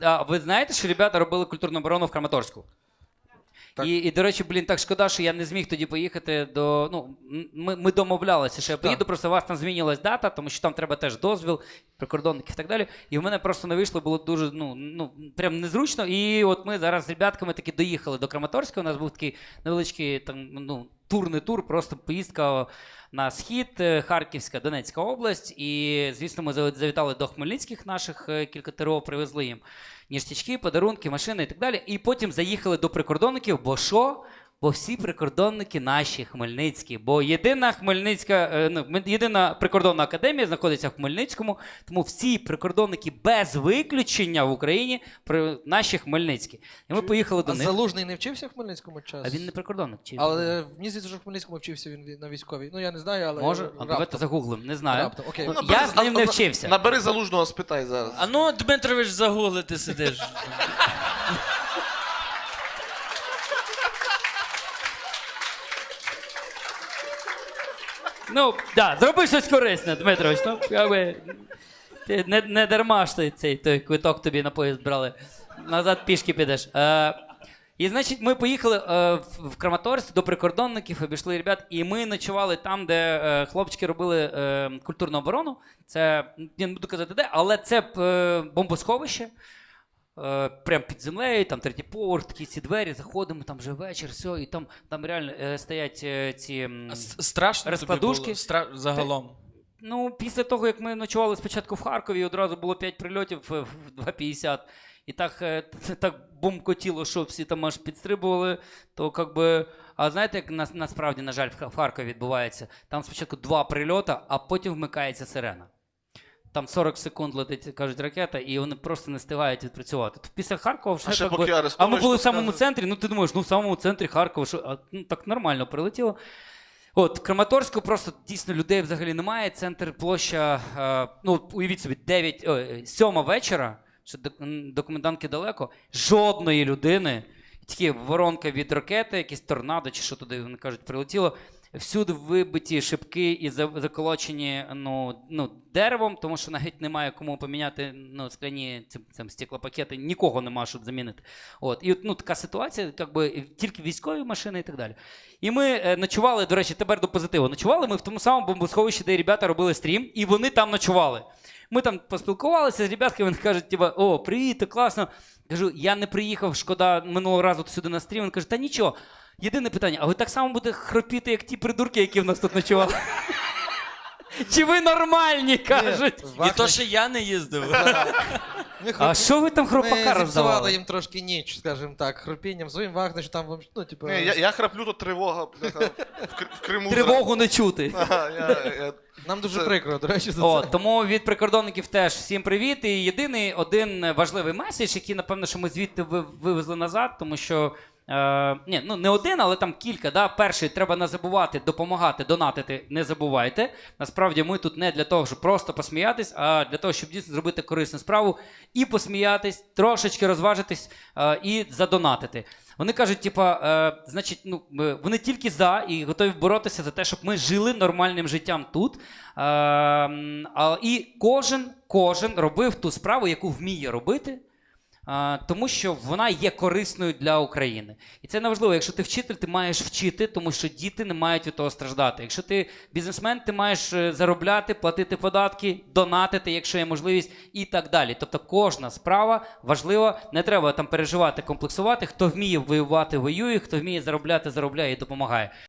А ви знаєте, що ребята робили культурну оборону в Краматорську? Так. І, і, до речі, блін, так шкода, що я не зміг тоді поїхати до. Ну, ми, ми домовлялися, що я поїду, просто у вас там змінилась дата, тому що там треба теж дозвіл, прикордонників і так далі. І в мене просто не вийшло, було дуже ну, ну прям незручно. І от ми зараз з ребятками таки доїхали до Краматорська. У нас був такий невеличкий там, ну, тур, не тур, просто поїздка на схід, е, Харківська, Донецька область. І, звісно, ми завітали до Хмельницьких наших е, кілька ТРО, привезли їм ніштячки, подарунки, машини і так далі. І потім заїхали до прикордонників, бо що? Бо всі прикордонники наші хмельницькі. Бо єдина Хмельницька, е, ну, ми- єдина прикордонна академія знаходиться в Хмельницькому, тому всі прикордонники без виключення в Україні при- наші хмельницькі. І ми поїхали до А них. Залужний не вчився в Хмельницькому часу? А він не прикордонник. Чи Але мені здається, що в Хмельницькому вчився він ві- на військовій. Ну я не знаю, але. може? А раптом. давайте загуглимо, не знаю. Раптом, окей. Ну, Набери- Я з ним не вчився. Набери залужного, спитай зараз. А ну, Дмитрович, загугли ти сидиш. Ну, да, зроби щось корисне, Дмитрович. Ну, якби, ти не, не дарма ж ти цей той квиток тобі на поїзд брали. Назад пішки підеш. Е, і значить, ми поїхали е, в, Краматорськ до прикордонників, обійшли ребят, і ми ночували там, де е, хлопчики робили е, культурну оборону. Це не буду казати де, але це е, бомбосховище. Е, прям під землею, там третій поверх, такі ці двері, заходимо, там вже вечір, все, і там, там реально е, стоять е, ці. м, А с- Страшно тобі було? Стра... Загалом. Ну, після того, як ми ночували спочатку в Харкові, одразу було 5 прильотів е, в 2.50. І так, е, так бумкотіло, що всі там аж підстрибували, то как би. А знаєте, як на, насправді, на жаль, в Ха- в Харкові відбувається? Там спочатку два прильота, а потім вмикається сирена. Там 40 секунд летить, кажуть, ракета, і вони просто не встигають відпрацювати. То Після Харкова вже А ще поки би, а ми були в самому центрі. Ну ти думаєш, ну в самому центрі Харкова, що а, ну, так нормально прилетіло. От, в Краматорську просто дійсно людей взагалі немає. Центр площа, е, ну уявіть собі, 9, ой, 7 вечора, що до комендантки далеко, жодної людини. Тільки воронка від ракети, якісь торнадо, чи що туди вони кажуть, прилетіло. Всюди вибиті шибки і заколочені ну, ну, деревом, тому що навіть немає кому поміняти ну, скляні ці, там, стеклопакети, нікого нема, щоб замінити. От. І от, ну, така ситуація, як би, тільки військові машини і так далі. І ми е, ночували, до речі, тепер до позитиву. Ночували ми в тому самому бомбосховищі, де ребята робили стрім, і вони там ночували. Ми там поспілкувалися з ребятками, вони кажуть, типа, о, привіт, класно. Кажу, я не приїхав, шкода, минулого разу сюди на стрім. Він каже, та нічого. Єдине питання, а ви так само будете хропіти, як ті придурки, які в нас тут ночували? Чи ви нормальні, кажуть? І то, що я не їздив. Ми, А що ви там ми хропака зіпсували роздавали? їм трошки ніч, скажімо так, хропінням своїм вагнер, що там, вообще, ну, типу... Ні, я, я храплю, то тривога бляха, в, Кр- в Криму. Тривогу не чути. Ага, я, я, Нам дуже це- прикро, до речі, за О, це. тому від прикордонників теж всім привіт. І єдиний один важливий меседж, який, напевно, що ми звідти ви- вивезли назад, тому що. Е, ні, ну не один, але там кілька. Да? Перший, треба не забувати допомагати, донатити. Не забувайте. Насправді ми тут не для того, щоб просто посміятись, а для того, щоб дійсно зробити корисну справу і посміятись, трошечки розважитись е, і задонатити. Вони кажуть, типа, е, значить, ну е, вони тільки за і готові боротися за те, щоб ми жили нормальним життям тут. Е, а, і кожен, кожен робив ту справу, яку вміє робити. Тому що вона є корисною для України. І це неважливо. Якщо ти вчитель, ти маєш вчити, тому що діти не мають від того страждати. Якщо ти бізнесмен, ти маєш е, заробляти, платити податки, донатити, якщо є можливість, і так далі. Тобто кожна справа важлива. Не треба там переживати, комплексувати. Хто вміє воювати, воює, хто вміє заробляти, заробляє і допомагає.